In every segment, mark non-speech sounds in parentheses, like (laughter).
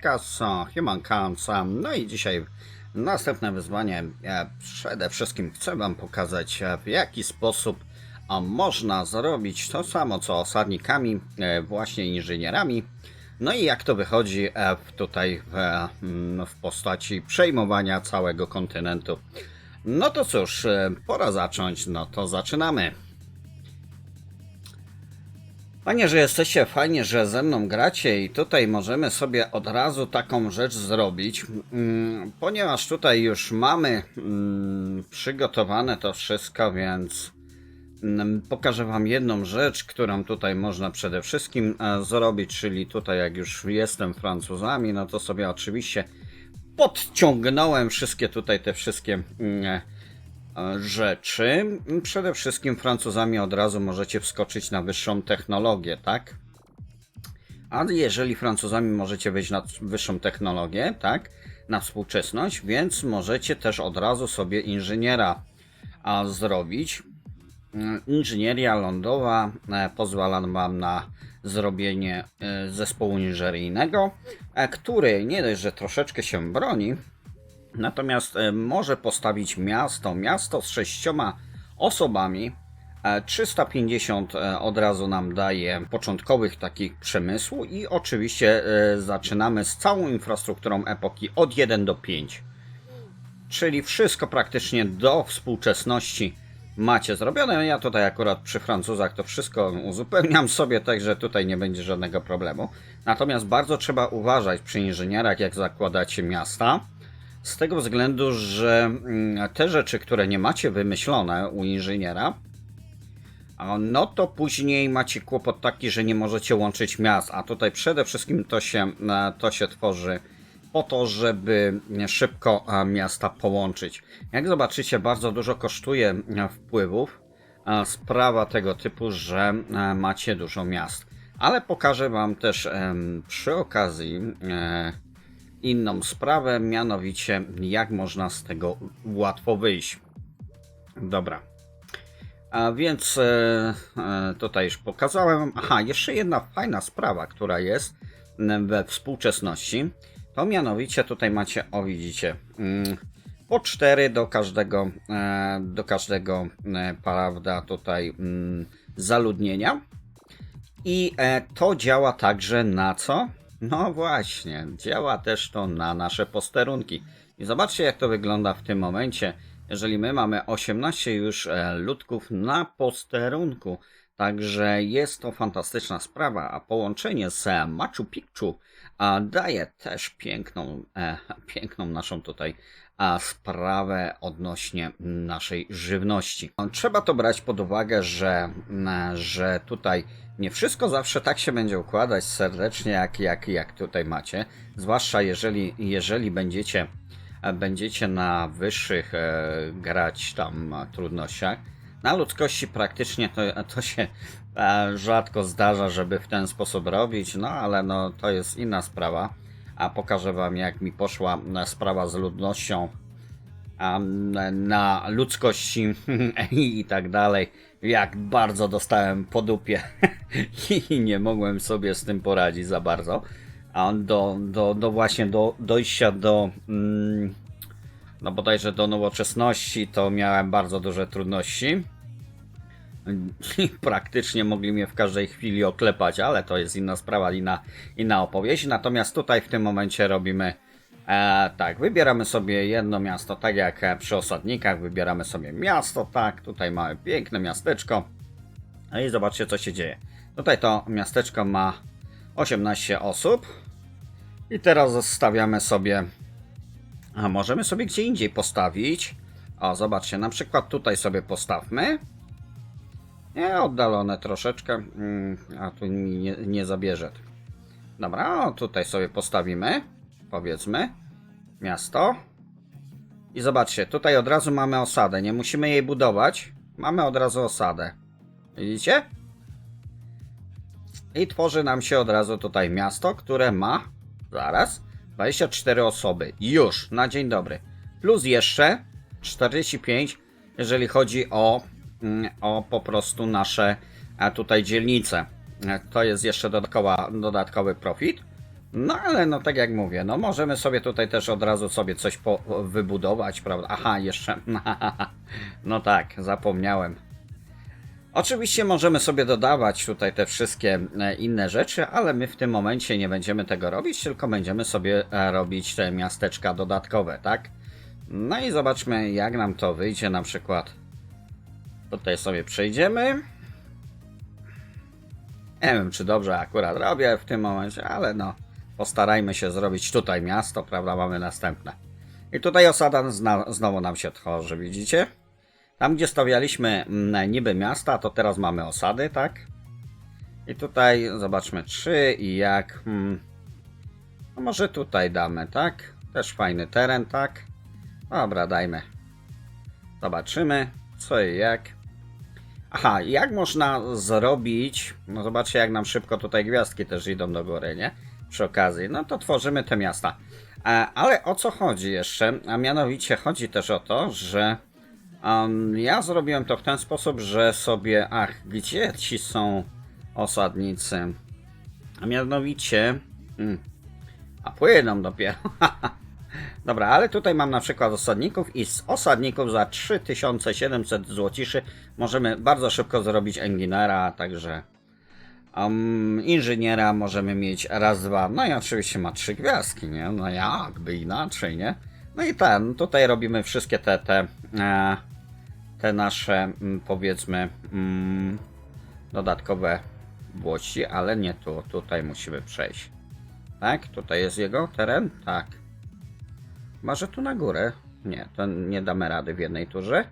Kasa, Human sam. No i dzisiaj następne wyzwanie. E, Przede wszystkim chcę Wam pokazać, e, w jaki sposób można zrobić to samo co osadnikami, e, właśnie inżynierami. No i jak to wychodzi tutaj w, mm, w postaci przejmowania całego kontynentu. No to cóż, pora zacząć, no to zaczynamy. Fajnie, że jesteście, fajnie, że ze mną gracie i tutaj możemy sobie od razu taką rzecz zrobić, mm, ponieważ tutaj już mamy mm, przygotowane to wszystko, więc mm, pokażę Wam jedną rzecz, którą tutaj można przede wszystkim e, zrobić, czyli tutaj jak już jestem Francuzami, no to sobie oczywiście podciągnąłem wszystkie tutaj te wszystkie rzeczy. Przede wszystkim Francuzami od razu możecie wskoczyć na wyższą technologię, tak? A jeżeli Francuzami możecie wejść na wyższą technologię, tak? Na współczesność, więc możecie też od razu sobie inżyniera a, zrobić. Mm, Inżynieria lądowa e, pozwala Wam na zrobienie e, zespołu inżynieryjnego, e, który nie dość, że troszeczkę się broni, Natomiast e, może postawić miasto, miasto z sześcioma osobami. E, 350 e, od razu nam daje początkowych takich przemysłu i oczywiście e, zaczynamy z całą infrastrukturą epoki od 1 do 5. Czyli wszystko praktycznie do współczesności macie zrobione. Ja tutaj akurat przy Francuzach to wszystko uzupełniam (laughs) sobie, także tutaj nie będzie żadnego problemu. Natomiast bardzo trzeba uważać przy inżynierach, jak zakładacie miasta. Z tego względu, że mm, te rzeczy, które nie macie wymyślone u inżyniera, no to później macie kłopot taki, że nie możecie łączyć miast, a tutaj przede wszystkim to się, e, to się tworzy po to, żeby szybko e, miasta połączyć. Jak zobaczycie, bardzo dużo kosztuje e, wpływów sprawa tego typu, że macie dużo miast. Ale pokażę Wam też przy okazji inną sprawę, mianowicie jak można z tego łatwo wyjść. Dobra. A więc e, e, tutaj już pokazałem. Aha, jeszcze jedna fajna sprawa, która jest we współczesności. To mianowicie tutaj macie, o widzicie, mm, po cztery do każdego, e, do każdego, prawda, tutaj mm, zaludnienia. I to działa także na co? No właśnie, działa też to na nasze posterunki. I zobaczcie, jak to wygląda w tym momencie, jeżeli my mamy 18 już e, ludków na posterunku. Także jest to fantastyczna sprawa, a połączenie z Machu Picchu daje też piękną, e, piękną naszą tutaj sprawę odnośnie naszej żywności. Trzeba to brać pod uwagę, że, m, że tutaj nie wszystko zawsze tak się będzie układać serdecznie, jak, jak, jak tutaj macie. Zwłaszcza jeżeli, jeżeli będziecie, będziecie na wyższych e, grać tam trudnościach. Na ludzkości praktycznie to, to się e, rzadko zdarza, żeby w ten sposób robić, no ale no, to jest inna sprawa. A pokażę Wam, jak mi poszła sprawa z ludnością na ludzkości (laughs) i tak dalej. Jak bardzo dostałem po dupie (laughs) i nie mogłem sobie z tym poradzić za bardzo. A do, do, do właśnie do dojścia do mm, no bodajże do nowoczesności to miałem bardzo duże trudności. (laughs) Praktycznie mogli mnie w każdej chwili oklepać, ale to jest inna sprawa, inna, inna opowieść. Natomiast tutaj w tym momencie robimy e, tak, wybieramy sobie jedno miasto, tak jak e, przy osadnikach, wybieramy sobie miasto, tak, tutaj mamy piękne miasteczko. No i zobaczcie, co się dzieje. Tutaj to miasteczko ma 18 osób. I teraz zostawiamy sobie. A możemy sobie gdzie indziej postawić. O, zobaczcie, na przykład tutaj sobie postawmy. Nie, oddalone troszeczkę. Mm, a tu nie, nie zabierze. Dobra, o, tutaj sobie postawimy. Powiedzmy. Miasto. I zobaczcie, tutaj od razu mamy osadę. Nie musimy jej budować. Mamy od razu osadę. Widzicie? I tworzy nam się od razu tutaj miasto, które ma zaraz 24 osoby. Już na dzień dobry. Plus jeszcze 45, jeżeli chodzi o, o po prostu nasze e, tutaj dzielnice. E, To jest jeszcze dodatkowa, dodatkowy profit. No ale no tak jak mówię, no możemy sobie tutaj też od razu sobie coś wybudować, prawda? Aha, jeszcze. (laughs) No tak, zapomniałem. Oczywiście możemy sobie dodawać tutaj te wszystkie e, inne rzeczy, ale my w tym momencie nie będziemy tego robić, tylko będziemy sobie robić te miasteczka dodatkowe, tak? No i zobaczmy, jak nam to wyjdzie. Na przykład tutaj sobie przejdziemy. Nie wiem, czy dobrze akurat robię w tym momencie, ale no, postarajmy się zrobić tutaj miasto, prawda? Mamy następne. I tutaj osada zna, znowu nam się tworzy, widzicie? Tam, gdzie stawialiśmy mm, niby miasta, to teraz mamy osady, tak? I tutaj zobaczmy, czy i jak. Hmm. No może tutaj damy, tak? Też fajny teren, tak? Dobra, dajmy. Zobaczymy, co i jak. Aha, jak można zrobić. No zobaczcie, jak nam szybko tutaj gwiazdki też idą do góry, nie? Przy okazji. No to tworzymy te miasta. E, ale o co chodzi jeszcze? A mianowicie chodzi też o to, że um, ja zrobiłem to w ten sposób, że sobie. Ach, gdzie ci są osadnicy? A mianowicie. Hmm, a płyną dopiero. (laughs) Dobra, ale tutaj mam na przykład osadników i z osadników za 3700 złociszy możemy bardzo szybko zrobić enginera, także um, inżyniera możemy mieć raz, dwa, no i oczywiście ma trzy gwiazdki, nie? No jakby inaczej, nie? No i ten, tutaj robimy wszystkie te, te, e, te nasze, mm, powiedzmy, mm, dodatkowe błoci, ale nie tu, tutaj musimy przejść. Tak? Tutaj jest jego teren? Tak. Może tu na górę? Nie, to nie damy rady w jednej turze.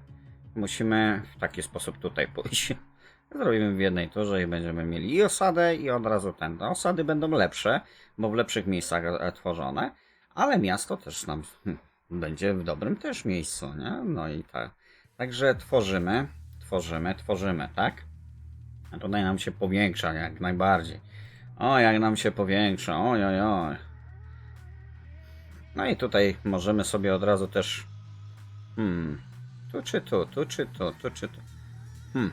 Musimy w taki sposób tutaj pójść. (laughs) Zrobimy w jednej turze i będziemy mieli i osadę, i od razu ten. No, osady będą lepsze, bo w lepszych miejscach e, tworzone, ale miasto też nam hm, będzie w dobrym też miejscu, nie? No i tak. Także tworzymy, tworzymy, tworzymy, tak? A tutaj nam się powiększa jak najbardziej. O, jak nam się powiększa, oj, oj, oj. No i tutaj możemy sobie od razu też. Hmm. Tu czy tu, tu czy tu, tu czy tu. Hmm.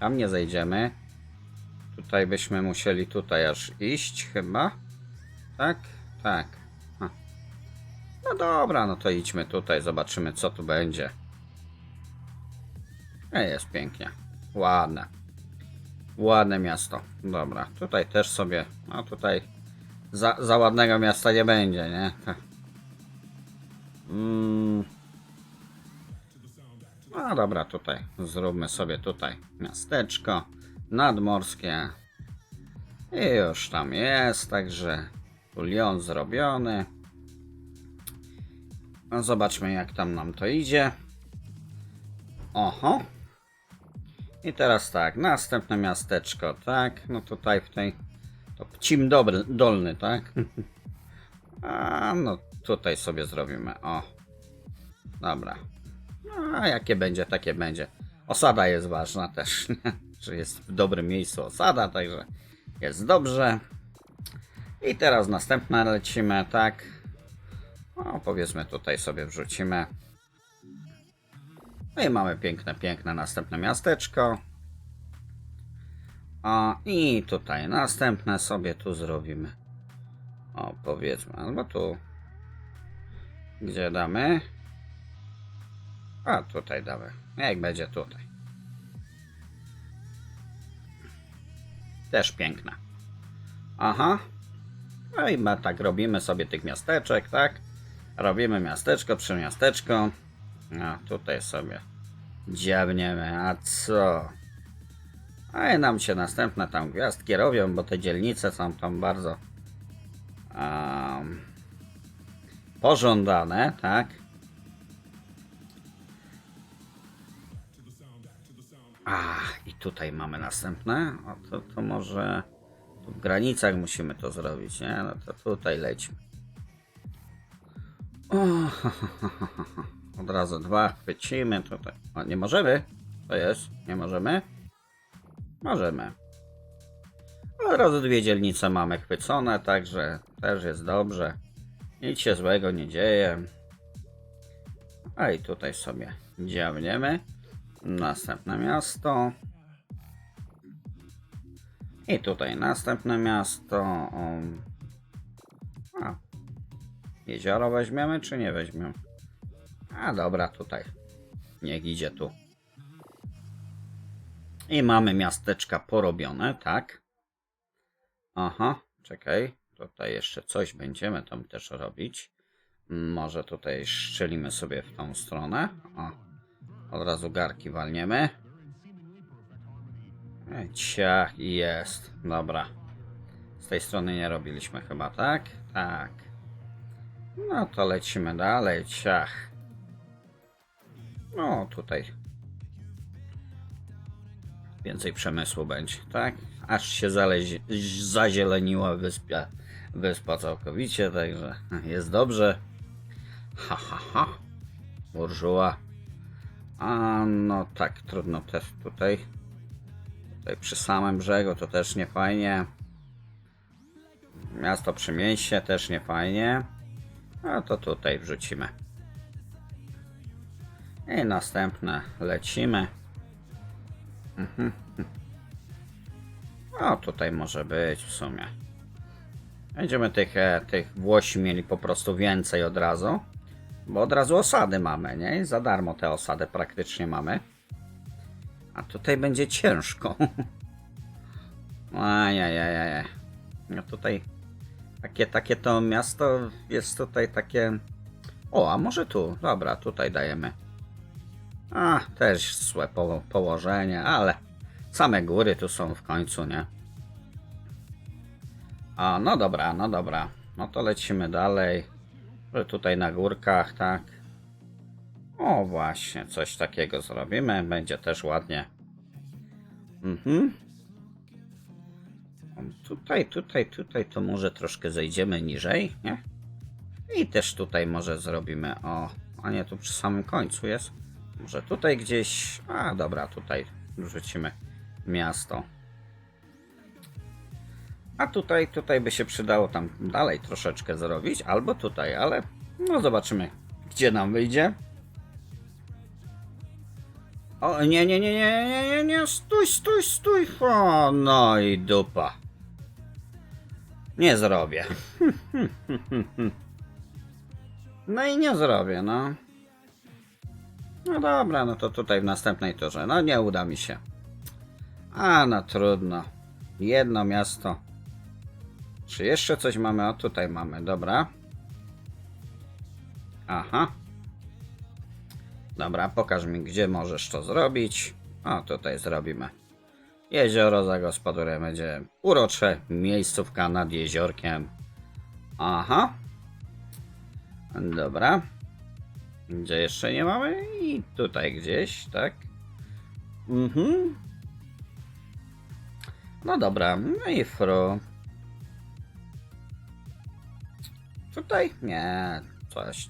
Tam nie zejdziemy. Tutaj byśmy musieli tutaj aż iść chyba. Tak? Tak. Ha. No dobra, no to idźmy tutaj, zobaczymy co tu będzie. E, jest pięknie. Ładne. Ładne miasto. Dobra, tutaj też sobie. No tutaj za, za ładnego miasta nie będzie, nie? Mm. No dobra, tutaj zróbmy sobie tutaj miasteczko nadmorskie. I już tam jest, także Lyon zrobiony. No zobaczmy jak tam nam to idzie. Oho. I teraz tak, następne miasteczko, tak? No tutaj w tej to Pcim dobry, dolny, tak? (laughs) A no tutaj sobie zrobimy. O. Dobra. A jakie będzie, takie będzie. Osada jest ważna też, (laughs) że jest w dobrym miejscu osada, także jest dobrze. I teraz następne lecimy, tak? No, powiedzmy tutaj sobie wrzucimy. No i mamy piękne, piękne następne miasteczko. O, i tutaj następne sobie tu zrobimy. O, powiedzmy, albo tu. Gdzie damy? A, tutaj damy. Jak będzie tutaj. Też piękne. Aha. No i ma, tak robimy sobie tych miasteczek, tak? Robimy miasteczko przy miasteczko. A tutaj sobie dziabniemy. A co? A i nam się następne tam gwiazdki robią, bo te dzielnice są tam bardzo um, pożądane, tak? A, i tutaj mamy następne. O, to, to może w granicach musimy to zrobić, nie? No to tutaj lećmy. O, Od razu dwa chwycimy tutaj. O, nie możemy? To jest? Nie możemy? Możemy. Od razu dwie dzielnice mamy chwycone, także też jest dobrze. Nic się złego nie dzieje. A i tutaj sobie dziabniemy. Następne miasto. I tutaj następne miasto. O, Jezioro weźmiemy, czy nie weźmiemy? A dobra, tutaj. Niech idzie tu. I mamy miasteczka porobione, tak? Aha, czekaj. Tutaj jeszcze coś będziemy tam też robić. Może tutaj szczelimy sobie w tą stronę. O, od razu garki walniemy. Ciach, jest. Dobra. Z tej strony nie robiliśmy chyba, tak? Tak. No to lecimy dalej, ciach. No tutaj. Więcej przemysłu będzie, tak? Aż się zalezi- zazieleniła wyspia, wyspa całkowicie, także jest dobrze. Ha, ha, ha. Burżuła. A no tak, trudno też tutaj. Tutaj przy samym brzegu to też nie fajnie. Miasto przy mieście też nie fajnie. No to tutaj wrzucimy. I następne lecimy. Mhm. O, tutaj może być w sumie. Będziemy tych, e, tych Włosi mieli po prostu więcej od razu. Bo od razu osady mamy, nie? Za darmo te osady praktycznie mamy. A tutaj będzie ciężko. (laughs) Ajajajaj. No tutaj takie, takie to miasto jest tutaj takie... O, a może tu? Dobra, tutaj dajemy. A, też złe po położenie, ale same góry tu są w końcu, nie? A, no dobra, no dobra. No to lecimy dalej. Tutaj na górkach, tak. O, właśnie, coś takiego zrobimy. Będzie też ładnie. Mhm. Tutaj, tutaj, tutaj to może troszkę zejdziemy niżej, nie? I też tutaj może zrobimy, o, a nie, tu przy samym końcu jest. Może tutaj gdzieś, a dobra, tutaj wrzucimy miasto. A tutaj, tutaj by się przydało tam dalej troszeczkę zrobić, albo tutaj, ale no zobaczymy, gdzie nam wyjdzie. O, nie, nie, nie, nie, nie, nie, nie, stój, stój, stój, o, no i dupa. Nie zrobię. (laughs) No i nie zrobię, no. No dobra, no to tutaj w następnej turze. No nie uda mi się. A no trudno. Jedno miasto. Czy jeszcze coś mamy? O tutaj mamy, dobra. Aha. Dobra, pokaż mi gdzie możesz to zrobić. O, tutaj zrobimy. Jezioro zagospodarujemy. Będzie urocze miejscówka nad jeziorkiem. Aha. Dobra. Gdzie jeszcze nie mamy? I tutaj gdzieś, tak? Mhm. No dobra, no i fru. Tutaj? Nie, coś.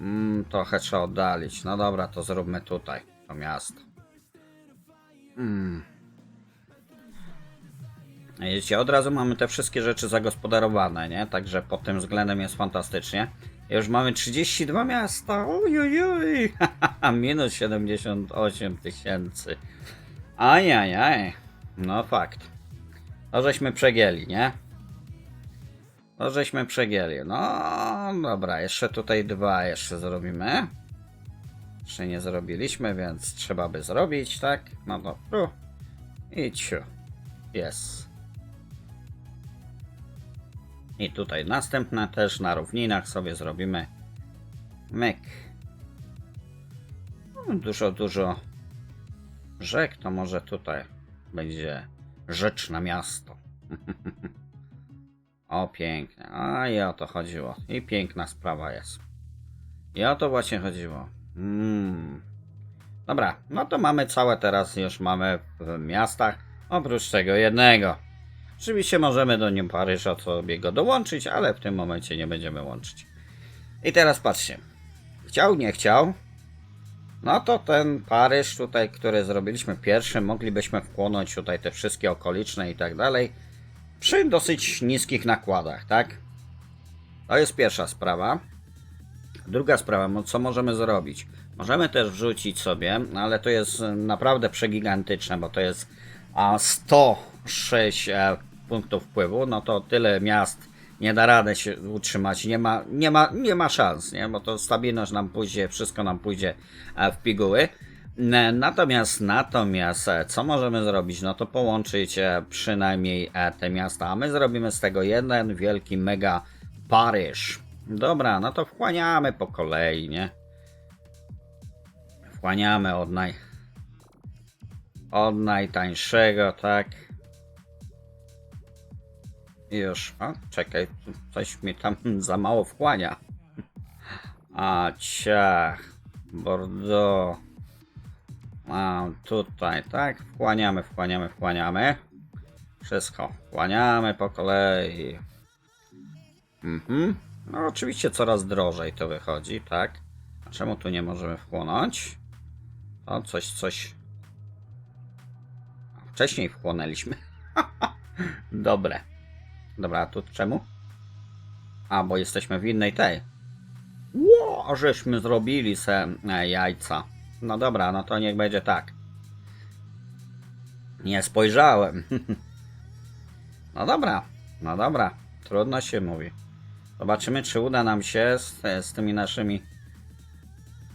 Mm, trochę trzeba oddalić. No dobra, to zróbmy tutaj, to miasto. Mm. Widzicie, od razu mamy te wszystkie rzeczy zagospodarowane, nie? Także pod tym względem jest fantastycznie. Już mamy 32 miasta. Ojojoj. (laughs) Minus 78 tysięcy. Ajajaj. No fakt. To żeśmy przegięli, nie? To żeśmy przegięli. No dobra, jeszcze tutaj dwa jeszcze zrobimy. Jeszcze nie zrobiliśmy, więc trzeba by zrobić, tak? No dobra. I ciu. Jest. I tutaj następne też na równinach sobie zrobimy myk. No, Dużo, dużo rzek, to może tutaj będzie rzeczne miasto. (laughs) o, pięknie. A i o to chodziło. I piękna sprawa jest. I o to właśnie chodziło. Mm. Dobra, no to mamy całe teraz już mamy w miastach, oprócz tego jednego. Oczywiście możemy do nim Paryża sobie go dołączyć, ale w tym momencie nie będziemy łączyć. I teraz patrzcie. Chciał, nie chciał. No to ten Paryż tutaj, który zrobiliśmy pierwszy, moglibyśmy wchłonąć tutaj te wszystkie okoliczne i tak dalej. Przy dosyć niskich nakładach, tak? To jest pierwsza sprawa. Druga sprawa, co możemy zrobić? Możemy też wrzucić sobie, ale to jest naprawdę przegigantyczne, bo to jest 100 6 e, punktów wpływu, no to tyle miast nie da rady się utrzymać, nie ma, nie ma, nie ma szans, nie? bo to stabilność nam pójdzie, wszystko nam pójdzie e, w piguły. E, natomiast, natomiast, co możemy zrobić? No to połączyć przynajmniej te miasta, a my zrobimy z tego jeden wielki mega Paryż. Dobra, no to wchłaniamy po kolei, nie? Wchłaniamy od, naj... od najtańszego, tak? Już, a czekaj, coś mi tam za mało wchłania. A ciach, Bordeaux. A tutaj, tak? Wchłaniamy, wchłaniamy, wchłaniamy. Wszystko. Wchłaniamy po kolei. Mhm. No oczywiście coraz drożej to wychodzi, tak? A czemu tu nie możemy wchłonąć? O, coś, coś. Wcześniej wchłonęliśmy. (laughs) Dobre. Dobra, a tu czemu? A, bo jesteśmy w innej tej. Ło, żeśmy zrobili se e, jajca. No dobra, no to niech będzie tak. Nie spojrzałem. (laughs) No dobra, no dobra. Trudno się mówi. Zobaczymy, czy uda nam się z, z tymi naszymi.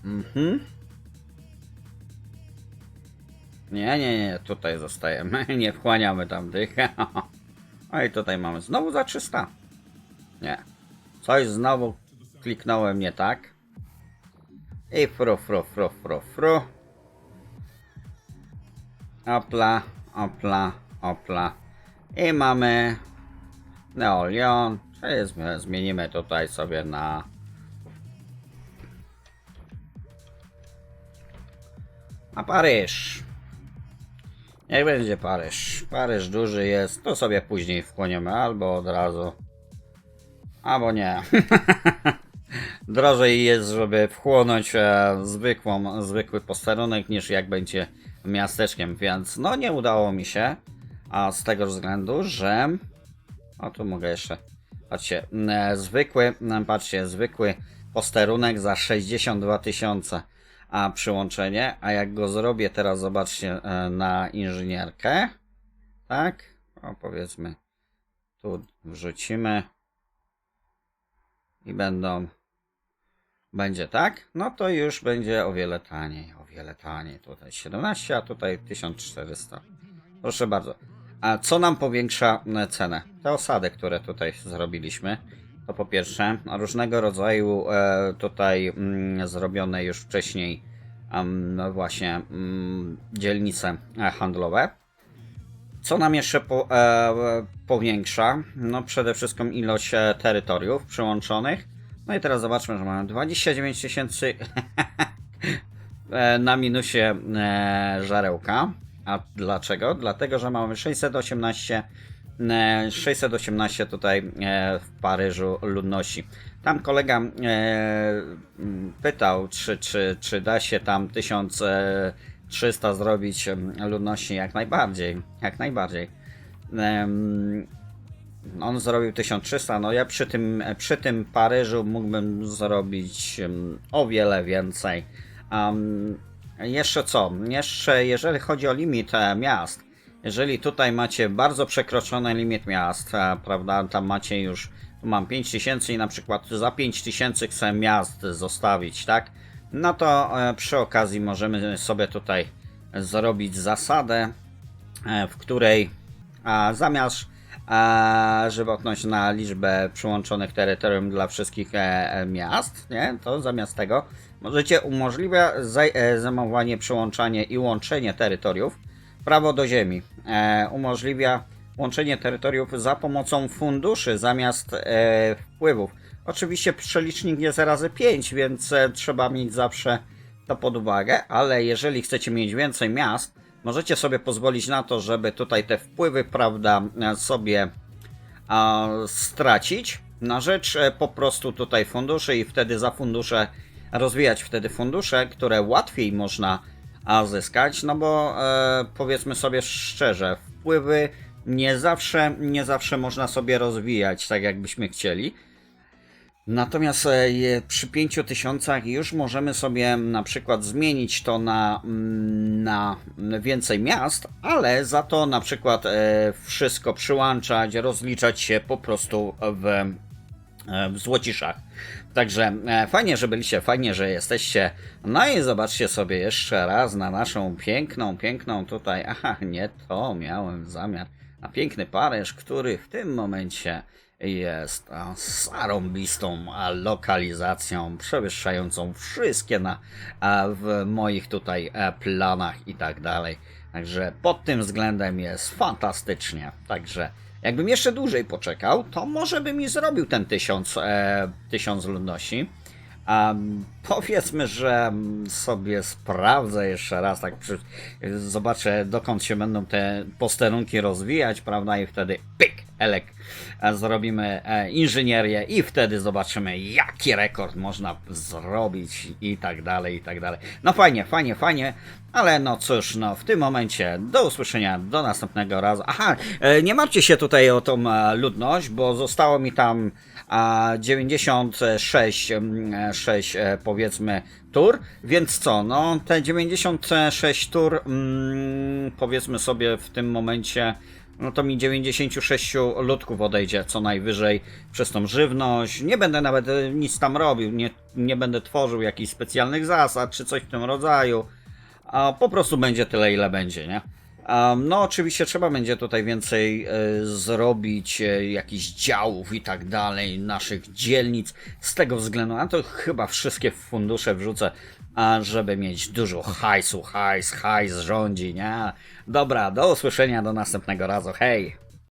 Mhm. Nie, nie, nie, tutaj zostajemy. (laughs) Nie wchłaniamy tamtych. (laughs) No i tutaj mamy znowu za 300. Nie. Coś znowu kliknąłem nie tak. I fru, fru, fru, fru, fru. Opla, opla, opla. I mamy Neolion. Czyli zmi- zmienimy tutaj sobie na na Paryż. Niech będzie Paryż. Paryż duży jest, to sobie później wchłoniemy albo od razu. Albo nie. (laughs) Drożej jest, żeby wchłonąć e, zwykłą, zwykły posterunek, niż jak będzie miasteczkiem, więc no nie udało mi się. A z tego względu, że. O tu mogę jeszcze. Patrzcie, e, zwykły, patrzcie, zwykły posterunek za 62 tysiące a przyłączenie, a jak go zrobię teraz, zobaczcie, e, na inżynierkę, tak, o powiedzmy, tu wrzucimy i będą, będzie tak, no to już będzie o wiele taniej, o wiele taniej, tutaj 17, a tutaj 1400, proszę bardzo. A co nam powiększa e, cenę? Te osady, które tutaj zrobiliśmy, to po pierwsze różnego rodzaju e, tutaj mm, zrobione już wcześniej no właśnie mm, dzielnice e, handlowe. Co nam jeszcze po, e, powiększa? No przede wszystkim ilość terytoriów przyłączonych. No i teraz zobaczmy, że mamy 29 tysięcy (laughs) na minusie żarełka. A dlaczego? Dlatego, że mamy 618 e, 618 tutaj e, w Paryżu ludności. Tam kolega e, pytał, czy, czy, czy da się tam 1300 zrobić ludności. Jak najbardziej, jak najbardziej. On zrobił 1300, no ja przy tym, przy tym Paryżu mógłbym zrobić o wiele więcej. Jeszcze co? Jeszcze jeżeli chodzi o limit e, miast, jeżeli tutaj macie bardzo przekroczony limit miast, prawda, tam macie już, mam 5000 i na przykład za 5000 chcę miast zostawić, tak? No to e, przy okazji możemy sobie tutaj zrobić zasadę, e, w której zamiast żywotność na liczbę przyłączonych terytorium dla wszystkich e, miast, nie? to zamiast tego możecie umożliwia zaj- zajmowanie, przyłączanie i łączenie terytoriów prawo do ziemi. E, umożliwia łączenie terytoriów za pomocą funduszy zamiast e, wpływów. Oczywiście przelicznik jest razy 5, więc e, trzeba mieć zawsze to pod uwagę, ale jeżeli chcecie mieć więcej miast, możecie sobie pozwolić na to, żeby tutaj te wpływy, prawda, sobie a, stracić na rzecz po prostu tutaj funduszy i wtedy za fundusze rozwijać wtedy fundusze, które łatwiej można a, zyskać, no bo e, powiedzmy sobie szczerze, wpływy nie zawsze, nie zawsze można sobie rozwijać tak jakbyśmy chcieli. Natomiast e, przy 5000 już możemy sobie na przykład zmienić to na, mm, na więcej miast, ale za to na przykład e, wszystko przyłączać, rozliczać się po prostu w, e, w złociszach. Także e, fajnie, że byliście, fajnie, że jesteście. No i zobaczcie sobie jeszcze raz na naszą piękną, piękną tutaj. Aha, nie to miałem zamiar. Na piękny Paryż, który w tym momencie jest a, zarąbistą a, lokalizacją, przewyższającą wszystkie na, a, w moich tutaj e, planach i tak dalej. Także pod tym względem jest fantastycznie. Także jakbym jeszcze dłużej poczekał, to może bym i zrobił ten tysiąc, e, tysiąc ludności. A powiedzmy, że mm, sobie sprawdzę jeszcze raz, tak przy, zobaczę dokąd się będą te posterunki rozwijać, prawda? I wtedy pyk, elek, e, zrobimy e, inżynierię i wtedy zobaczymy, jaki rekord można zrobić i tak dalej, i tak dalej. No fajnie, fajnie, fajnie, ale no cóż, no w tym momencie do usłyszenia, do następnego razu. Aha, e, nie martwcie się tutaj o tą e, ludność, bo zostało mi tam a 96 mm, 6, e, powiedzmy tur, więc co, no te 96 tur mm, powiedzmy sobie w tym momencie no to mi 96 ludków odejdzie co najwyżej przez tą żywność. Nie będę nawet nic tam robił, nie, nie będę tworzył jakichś specjalnych zasad czy coś w tym rodzaju. A po prostu będzie tyle, ile będzie, nie? No, oczywiście trzeba będzie tutaj więcej e, zrobić, e, jakichś działów i tak dalej, naszych dzielnic. Z tego względu, a to chyba wszystkie fundusze wrzucę, żeby mieć dużo hajsu, hajs, hajs rządzi, nie? Dobra, do usłyszenia, do następnego razu, hej!